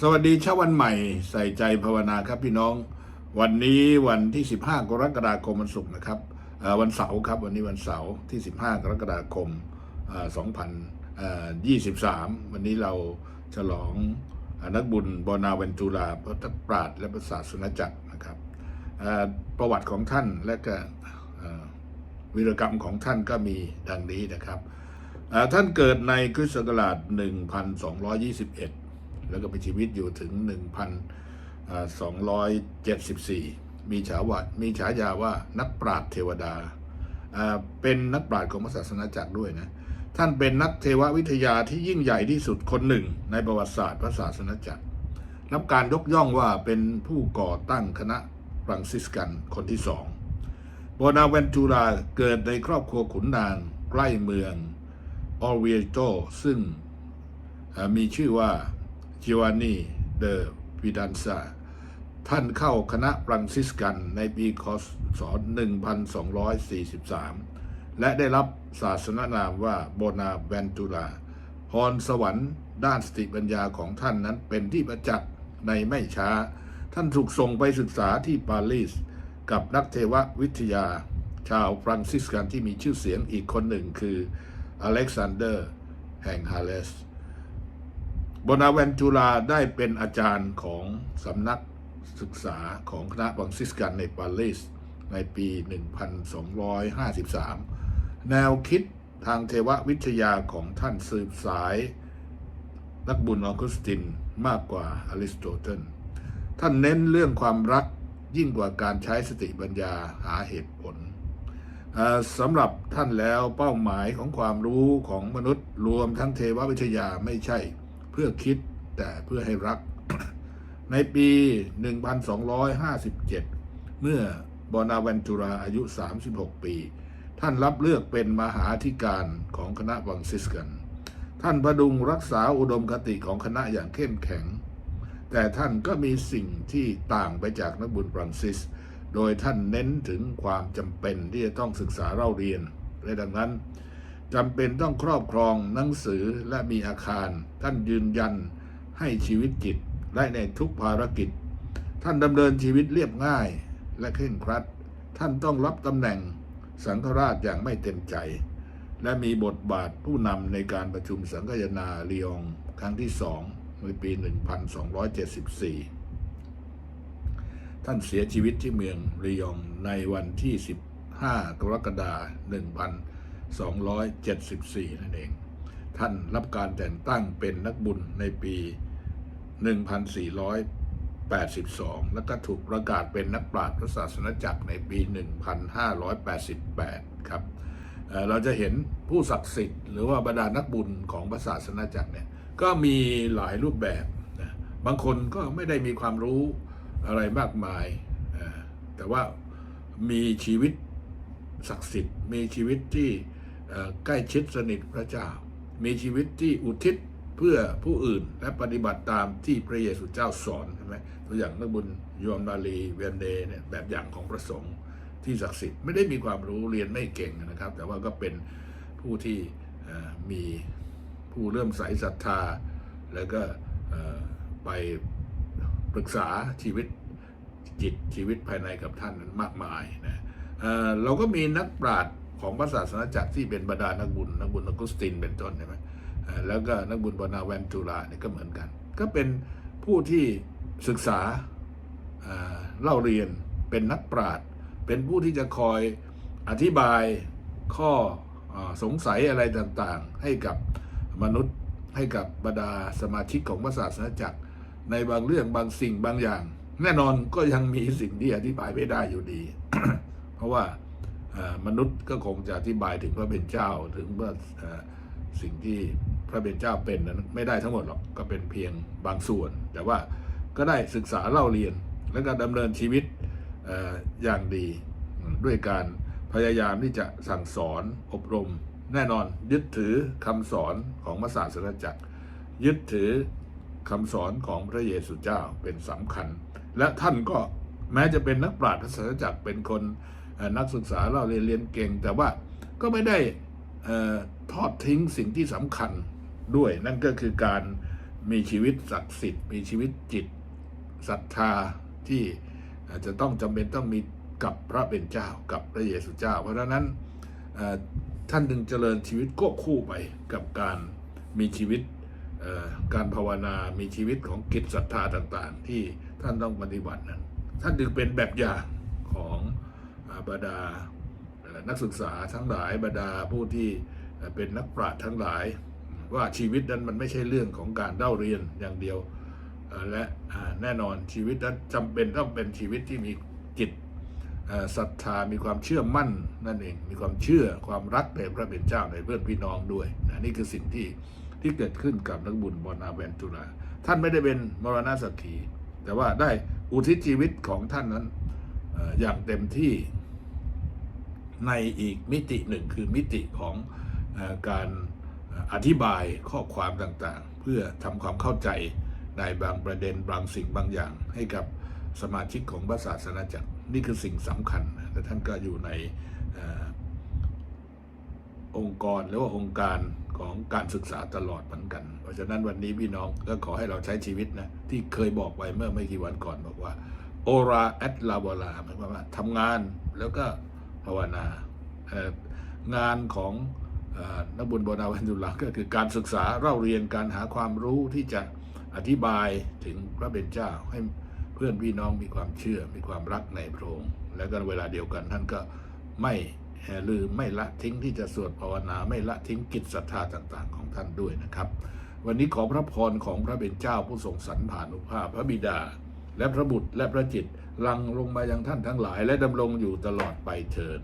สวัสดีเช้าวันใหม่ใส่ใจภาวนาครับพี่น้อง วันนี้วันที่ 15 กรกฎาคมวันศุกร์นะครับวันเสาร์ครับวันนี้วันเสาร์ที่ 15 กรกฎาคมเอ่อ2023 วันนี้เราฉลองนักบุญบอนาเวนตูลาพระปราชญ์และพระศาสนจักรนะครับประวัติของท่านและก็วีรกรรมของท่านก็มีดังนี้นะครับท่านเกิดในคริสต์ศักราช 1221 แล้วก็มีชีวิตอยู่ถึง 1,274 มีฉาวามีฉายาว่านักปราชญ์เทวดา เป็นนักปราชญ์ของพระศาสนาจักรด้วยนะ ท่านเป็นนักเทววิทยาที่ยิ่งใหญ่ที่สุดคนหนึ่ง ในประวัติศาสตร์พระศาสนาจักรรับการยกย่องว่าเป็นผู้ก่อตั้งคณะฟรังซิสกันคนที่สองโบนาเวนตูราเกิดในครอบครัวขุนนางใกล้เมืองออเวียโตซึ่งมีชื่อว่า จิวานีเดอวิดันซาท่านเข้าคณะฟรังซิสกันในปีคศ 1243 และได้รับศาสนานามว่าโบนาแวนตูลาพรสวรรค์ด้านสติปัญญาของท่านนั้นเป็นที่ประจักษ์ในไม่ช้า ท่านถูกส่งไปศึกษาที่ปารีส กับนักเทววิทยา ชาวฟรังซิสกันที่มีชื่อเสียงอีกคนหนึ่งคืออเล็กซานเดอร์ แห่งฮาเลส บนาเวนตูลาได้เป็นอาจารย์ของสำนักศึกษาของคณะฟรังซิสกันในปารีสในปี 1253 แนวคิดทางเทววิทยาของท่านสืบสาย นักบุญออกุสตินมากกว่าอริสโตเติล ท่านเน้นเรื่องความรักยิ่งกว่าการใช้สติปัญญาหาเหตุผลสำหรับท่านแล้วเป้าหมายของความรู้ของมนุษย์รวมทั้งเทววิทยาไม่ใช่ เพื่อคิดแต่เพื่อให้รัก ในปี 1257 เมื่อบอนาเวนตูราอายุ 36 ปี ท่านรับเลือกเป็นมหาธิการของคณะวังซิสกัน ท่านประดุงรักษาอุดมคติของคณะอย่างเข้มแข็ง แต่ท่านก็มีสิ่งที่ต่างไปจากนักบุญฟรังซิส โดยท่านเน้นถึงความจำเป็นที่จะต้องศึกษาเล่าเรียนและดังนั้น จำเป็นต้องครอบครองหนังสือและมีอาคาร ท่านยืนยันให้ชีวิตจิตและในทุกภารกิจ ท่านดำเนินชีวิตเรียบง่ายและเคร่งครัด ท่านต้องรับตำแหน่งสังฆราชอย่างไม่เต็มใจ และมีบทบาทผู้นำในการประชุมสังคายนาลียงครั้งที่สองในปี 1274 ท่านเสียชีวิตที่เมืองรียองในวันที่ 15 กรกฎาคม 1274 นั่นเอง ท่านรับการแต่งตั้งเป็นนักบุญในปี 1482 แล้วก็ถูกประกาศเป็นนักปราชญ์พระศาสนจักรในปี 1588 ครับเเราจะเห็นผู้ศักดิ์สิทธิ์หรือว่าบรรดานักบุญของพระศาสนจักรเนี่ยก็มีหลายรูปแบบนะบางคนก็ไม่ได้มีความรู้อะไรมากมาย แต่ว่ามีชีวิตศักดิ์สิทธิ์ มีชีวิตที่ ใกล้ชิดสนิทพระเจ้า มีชีวิตที่อุทิศเพื่อผู้อื่นและปฏิบัติตามที่พระเยซูเจ้าสอนใช่ไหมตัวอย่างนักบุญยอมนาลีเวียนเดย์เนี่ยแบบอย่างของพระสงฆ์ที่ศักดิ์สิทธิ์ไม่ได้มีความรู้เรียนไม่เก่งนะครับ แต่ว่าก็เป็นผู้ที่มีผู้เริ่มใสศรัทธา แล้วก็ไปปรึกษาชีวิตจิตชีวิตภายในกับท่านนั้นมากมายนะเอ่อเราก็มีนักปราชญ์ ของพระศาสนาจักรที่เป็นบรรดานักบุญนักบุญอกุสตินเป็นต้นใช่ไหมแล้วก็นักบุญบานาแวนตูราเนี่ยก็เหมือนกัน ก็เป็นผู้ที่ศึกษาเล่าเรียนเป็นนักปราชญ์เป็นผู้ที่จะคอยอธิบายข้ออสงสัยอะไรต่างๆ ให้กับมนุษย์ให้กับบรรดาสมาชิกของพระศาสนาจักร ในบางเรื่องบางสิ่งบางอย่าง แน่นอนก็ยังมีสิ่งที่อธิบายไม่ได้อยู่ดี เพราะว่า มนุษย์ก็คงจะอธิบายถึงพระเป็นเจ้าถึงว่าเอ่อสิ่งที่พระเป็นเจ้าเป็นนั้นไม่ได้ทั้งหมดหรอกก็เป็นเพียงบางส่วน แต่ว่าก็ได้ศึกษาเล่าเรียน แล้วก็ดำเนินชีวิตอย่างดีด้วยการพยายามที่จะสั่งสอนอบรม แน่นอนยึดถือคำสอนของพระศาสนาจักร ยึดถือคำสอนของพระเยซูเจ้าเป็นสำคัญ และท่านก็แม้จะเป็นนักปราชญ์พระศาสนาจักรเป็นคน นักศึกษาเราเรียนเรียนเก่ง แต่ว่าก็ไม่ได้ทอดทิ้งสิ่งที่สำคัญด้วย นั่นก็คือการมีชีวิตศักดิ์สิทธิ์ มีชีวิตจิตศรัทธาที่อาจจะต้องจำเป็นต้องมีกับพระเป็นเจ้ากับพระเยซูเจ้า เพราะฉะนั้นท่านจึงเจริญชีวิตควบคู่ไปกับการมีชีวิตการภาวนามีชีวิตของกิจศรัทธาต่างๆ ที่ท่านต้องปฏิบัตินั้น ท่านจึงเป็นแบบอย่างของ บรรดานักศึกษาทั้งหลายบรรดาผู้ที่เป็นนักปราชญ์ทั้งหลาย ว่าชีวิตนั้นมันไม่ใช่เรื่องของการเล่าเรียนอย่างเดียว และแน่นอนชีวิตนั้นจำเป็นต้องเป็นชีวิตที่มีจิตศรัทธามีความเชื่อมั่นนั่นเองมีความเชื่อความรักในพระเป็นเจ้าในเพื่อนพี่น้องด้วยนะนี่คือสิ่งที่ที่เกิดขึ้นกับนักบุญบอนาเวนตุลาท่านไม่ได้เป็นมรณสักขีแต่ว่าได้อุทิศชีวิตของท่านนั้นอย่างเต็มที่ ในอีกมิติหนึ่งคือมิติของอการอธิบายข้อความต่างๆ เพื่อทำความเข้าใจในบางประเด็นบางสิ่งบางอย่าง ให้กับสมาชิกของพระศาสนาจักรนี่คือสิ่งสำคัญและท่านก็อยู่ในออองค์กรหรือว่าองค์การของการศึกษาตลอดเหมือนกัน เพราะฉะนั้นวันนี้พี่น้องก็ขอให้เราใช้ชีวิตนะที่เคยบอกไว้เมื่อไม่กี่วันก่อนบอกว่าโอราแอดลาบลาหมายความว่าทำงานแล้วก็ ภาวนา งานของอนักบุญบนาวันตุลาก็คือการศึกษาเล่าเรียนการหาความรู้ที่จะอธิบายถึงพระเป็นเจ้าให้เพื่อนพี่น้องมีความเชื่อมีความรักในพระองค์และก็เวลาเดียวกันท่านก็ไม่ลืมไม่ละทิ้งที่จะสวดภาวนาไม่ละทิ้งกิจศรัทธาต่างๆ ของท่านด้วยนะครับ วันนี้ขอพระพรของพระเป็นเจ้าผู้ทรงสรรผ่านุภาพพระบิดา และพระบุตรและพระจิตร ลังลงมายังท่านทั้งหลาย และดำรงอยู่ตลอดไปเทิน